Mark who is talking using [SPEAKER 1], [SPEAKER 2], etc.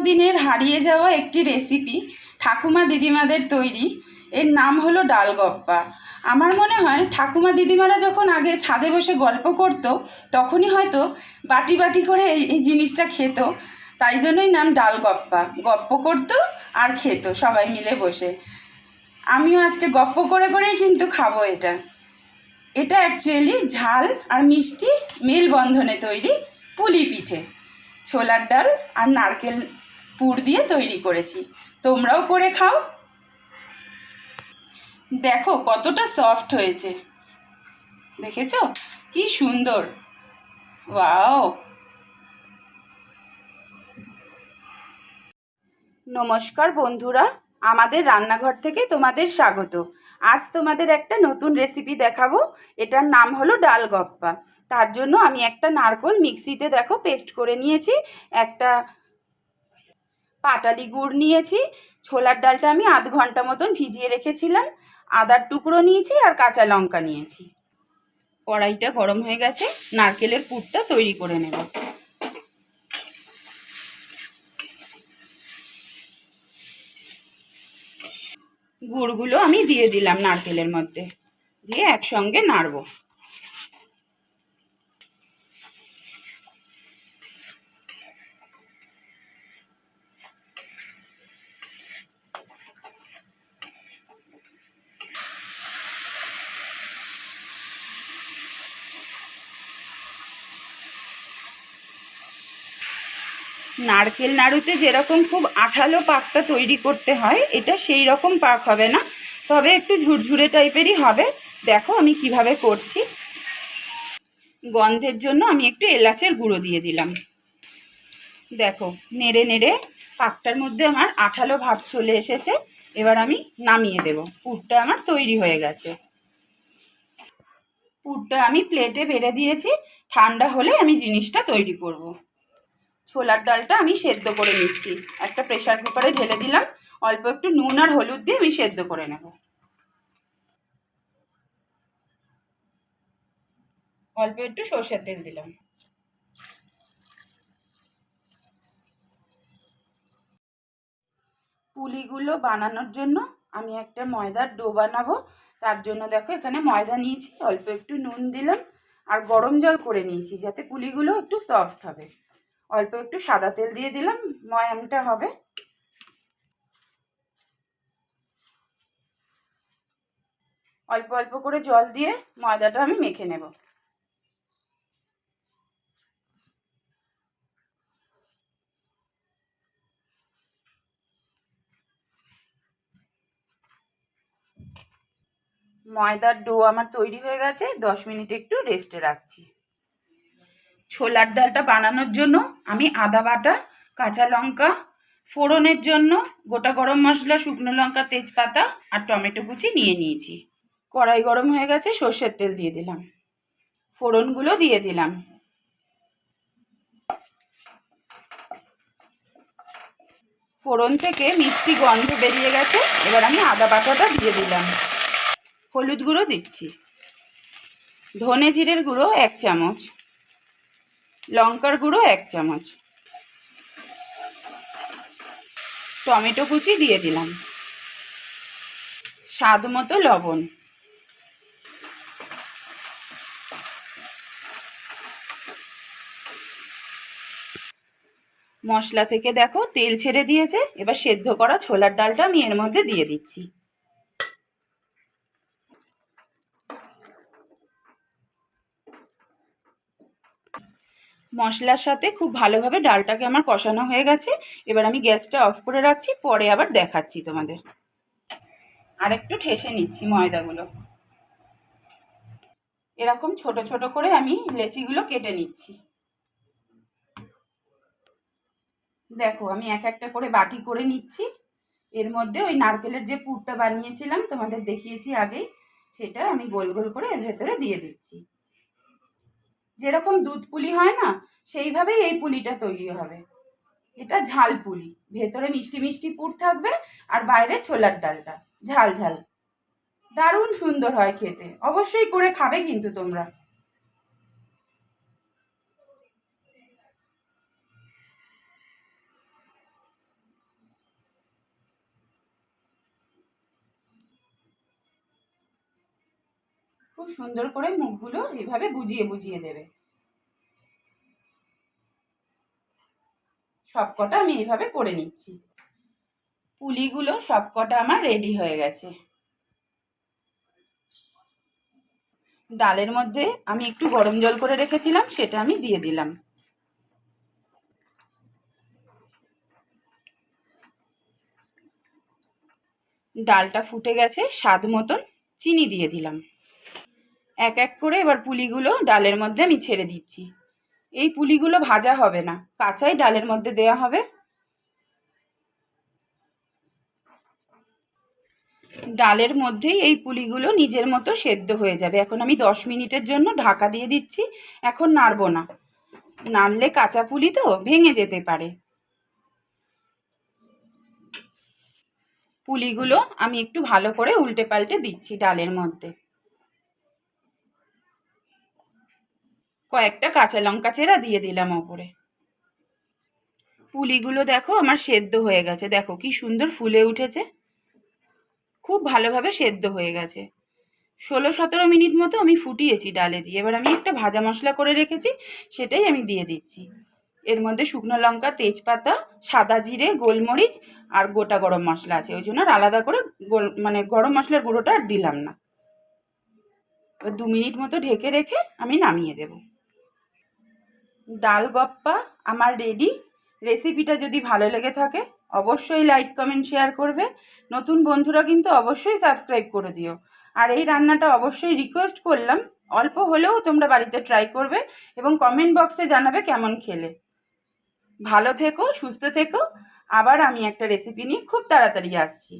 [SPEAKER 1] দিনের হারিয়ে যাওয়া একটি রেসিপি ঠাকুমা দিদিমাদের তৈরি। এর নাম হলো ডালগপ্পা। আমার মনে হয় ঠাকুমা দিদিমারা যখন আগে ছাদে বসে গল্প করত, তখনই হয়তো বাটি বাটি করে এই জিনিসটা খেত। তাই জন্যই নাম ডালগপ্পা। গপ্প করতো আর খেত সবাই মিলে বসে। আমিও আজকে গপ্প করে করেই কিন্তু খাব এটা। এটা অ্যাকচুয়ালি ঝাল আর মিষ্টি মেলবন্ধনে তৈরি পুলি পিঠে। ছোলার ডাল আর নারকেল পুর দিয়ে তৈরি করেছি। তোমরাও করে খাও। দেখো কতটা সফট হয়েছে। দেখেছ? কি সুন্দর। ওয়াও! নমস্কার বন্ধুরা, আমাদের রান্নাঘর থেকে তোমাদের স্বাগত। আজ তোমাদের একটা নতুন রেসিপি দেখাবো। এটার নাম হলো ডাল গপ্পা। তার জন্য আমি একটা নারকোল মিক্সিতে দেখো পেস্ট করে নিয়েছি। একটা পাটালি গুড় নিয়েছি, ছোলার ডালটা আমি আধ ঘণ্টা মতন ভিজিয়ে রেখেছিলাম, আদার টুকরো নিয়েছি আর কাঁচা লঙ্কা নিয়েছি। কড়াইটা গরম হয়ে গেছে, নারকেলের পুরটা তৈরি করে নেব। গুড়গুলো আমি দিয়ে দিলাম নারকেলের মধ্যে, দিয়ে একসঙ্গে নাড়বো। নারকেল নাড়ুতে যেরকম খুব আঠালো পাকটা তৈরি করতে হয়, এটা সেই রকম পাক হবে না। তবে একটু ঝুরঝুরে টাইপেরই হবে। দেখো আমি কীভাবে করছি। গন্ধের জন্য আমি একটু এলাচের গুঁড়ো দিয়ে দিলাম। দেখো, নেড়ে নেড়ে পাকটার মধ্যে আমার আঠালো ভাব চলে এসেছে। এবার আমি নামিয়ে দেব। পুরটা আমার তৈরি হয়ে গেছে। পুরটা আমি প্লেটে বেড়ে দিয়েছি। ঠান্ডা হলে আমি জিনিসটা তৈরি করব। ছোলার ডালটা আমি সেদ্ধ করে নিচ্ছি। একটা প্রেশার কুকারে ঢেলে দিলাম। অল্প একটু নুন আর হলুদ দিয়ে আমি সেদ্ধ করে নেব। অল্প একটু সর্ষের তেল দিলাম। পুলিগুলো বানানোর জন্য আমি একটা ময়দার ডো বানাবো। তার জন্য দেখো এখানে ময়দা নিয়েছি, অল্প একটু নুন দিলাম। আর গরম জল করে নিয়েছি, যাতে পুলিগুলো একটু সফট হবে। অল্প একটু সাদা তেল দিয়ে দিলাম, ময়ামটা হবে। অল্প অল্প করে জল দিয়ে ময়দাটা আমি মেখে নেব। ময়দার ডো আমার তৈরি হয়ে গেছে, দশ মিনিট একটু রেস্টে রাখছি। ছোলার ডালটা বানানোর জন্য আমি আদা বাটা, কাঁচা লঙ্কা ফোড়নের জন্য গোটা গরম মশলা, শুকনো লঙ্কা, তেজপাতা আর টমেটো কুচি নিয়ে নিয়েছি। কড়াই গরম হয়ে গেছে, সর্ষের তেল দিয়ে দিলাম। ফোড়নগুলো দিয়ে দিলাম। ফোড়ন থেকে মিষ্টি গন্ধ বেরিয়ে গেছে, এবার আমি আদা বাটাটা দিয়ে দিলাম। হলুদ গুঁড়ো দিচ্ছি। ধনে জিরের গুঁড়ো এক চামচ। লঙ্কার গুঁড়ো এক চামচ। টমেটো কুচি দিয়ে দিলাম। স্বাদ মতো লবণ। মশলা থেকে দেখো তেল ছেড়ে দিয়েছে, এবার সেদ্ধ করা ছোলার ডালটা আমি এর মধ্যে দিয়ে দিচ্ছি। মশলার সাথে খুব ভালোভাবে ডালটাকে আমার কষানো হয়ে গেছে। এবার আমি গ্যাসটা অফ করে রাখছি, পরে আবার দেখাচ্ছি তোমাদের। আর একটু ঠেসে নিচ্ছি ময়দাগুলো। এরকম ছোট ছোট করে আমি লেচিগুলো কেটে নিচ্ছি। দেখো, আমি এক একটা করে বাটি করে নিচ্ছি। এর মধ্যে ওই নারকেলের যে পুরটা বানিয়েছিলাম, তোমাদের দেখিয়েছি আগেই, সেটা আমি গোল গোল করে এর ভেতরে দিয়ে দিচ্ছি। যেরকম দুধ পুলি হয় না সেইভাবেই এই পুলিটা তৈরি হবে। এটা ঝাল পুলি। ভেতরে মিষ্টি মিষ্টি পুর থাকবে আর বাইরে ছোলার ডালটা। ঝাল ঝাল। দারুণ সুন্দর হয় খেতে। অবশ্যই করে খাবে কিন্তু তোমরা। খুব সুন্দর করে মুখগুলো এভাবে বুঝিয়ে বুঝিয়ে দেবে। সবকটা আমি এইভাবে করে নিচ্ছি। পুলিগুলো সবকটা আমার রেডি হয়ে গেছে। ডালের মধ্যে আমি একটু গরম জল করে রেখেছিলাম, সেটা আমি দিয়ে দিলাম। ডালটা ফুটে গেছে স্বাদ মতন, চিনি দিয়ে দিলাম। এক এক করে এবার পুলিগুলো ডালের মধ্যে আমি ছেড়ে দিচ্ছি। এই পুলিগুলো ভাজা হবে না। কাঁচাই ডালের মধ্যে দেওয়া হবে। ডালের মধ্যেই এই পুলিগুলো নিজের মতো সেদ্ধ হয়ে যাবে। এখন আমি দশ মিনিটের জন্য ঢাকা দিয়ে দিচ্ছি। এখন নাড়বো না। নাড়লে কাঁচা পুলি তো ভেঙে যেতে পারে। পুলিগুলো আমি একটু ভালো করে উল্টে পাল্টে দিচ্ছি ডালের মধ্যে। কয়েকটা কাঁচা লঙ্কা চেরা দিয়ে দিলাম ওপরে। পুলিগুলো দেখো আমার সেদ্ধ হয়ে গেছে। দেখো কি সুন্দর ফুলে উঠেছে। খুব ভালোভাবে সেদ্ধ হয়ে গেছে। ষোলো সতেরো মিনিট মতো আমি ফুটিয়েছি ডালে দিয়ে। এবার আমি একটা ভাজা মশলা করে রেখেছি, সেটাই আমি দিয়ে দিচ্ছি। এর মধ্যে শুকনো লঙ্কা, তেজপাতা, সাদা জিরে, গোলমরিচ আর গোটা গরম মশলা আছে। ওই জন্য আর আলাদা করে গোল মানে গরম মশলার গুঁড়োটা আর দিলাম না। দু মিনিট মতো ঢেকে রেখে আমি নামিয়ে দেব। ডাল গপ্পা আমার রেডি রেসিপিটা যদি ভালো লেগে থাকে, অবশ্যই লাইক কমেন্ট শেয়ার করবে। নতুন বন্ধুরা কিন্তু অবশ্যই সাবস্ক্রাইব করে দিও। আর এই রান্নাটা অবশ্যই রিকোয়েস্ট করলাম, অল্প হলেও তোমরা বাড়িতে ট্রাই করবে এবং কমেন্ট বক্সে জানাবে কেমন খেলে। ভালো থেকো, সুস্থ থেকো। আবার আমি একটা রেসিপি নিয়ে খুব তাড়াতাড়ি আসছি।